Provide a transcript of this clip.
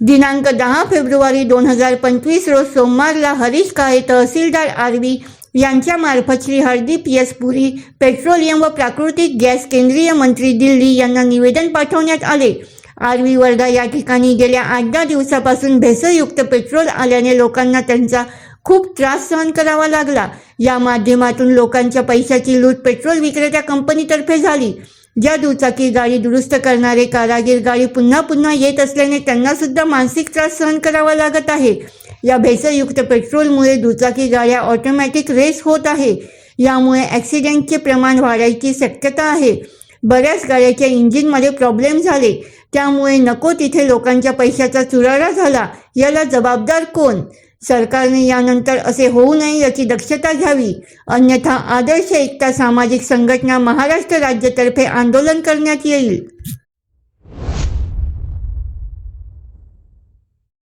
दिनांक दहा फेब्रुवारी दोन हजार पंचवीस रोज सोमवारला हरीश काळे तहसीलदार आर्वी यांच्यामार्फत श्री हरदीप यस पुरी पेट्रोलियम व प्राकृतिक गॅस केंद्रीय मंत्री दिल्ली यांना निवेदन पाठवण्यात आले. आर्वी वर्धा या ठिकाणी गेल्या आठ दहा दिवसापासून भेसळयुक्त पेट्रोल आल्याने लोकांना त्यांचा खूप त्रास सहन करावा लागला. या माध्यमातून लोकांच्या पैशाची लूट पेट्रोल विक्रेत्या कंपनीतर्फे झाली. ज्या दुचाकी गाडी दुरुस्त करणारे कारागीर गाडी पुन्हा पुन्हा येत असल्याने त्यांना सुद्धा मानसिक त्रास सहन करावा लागत आहे. या भेसळयुक्त पेट्रोलमुळे दुचाकी गाड्या ऑटोमॅटिक रेस होत आहे. यामुळे ॲक्सिडेंटचे प्रमाण वाढायची शक्यता आहे. बऱ्याच गाड्याच्या इंजिनमध्ये प्रॉब्लेम झाले. त्यामुळे नको तिथे लोकांच्या पैशाचा चुराडा झाला. याला जबाबदार कोण? सरकारने यानंतर असे होऊ नये याची दक्षता घ्यावी. अन्यथा आदर्श एकता सामाजिक संघटना महाराष्ट्र राज्यातर्फे आंदोलन करण्यात येईल.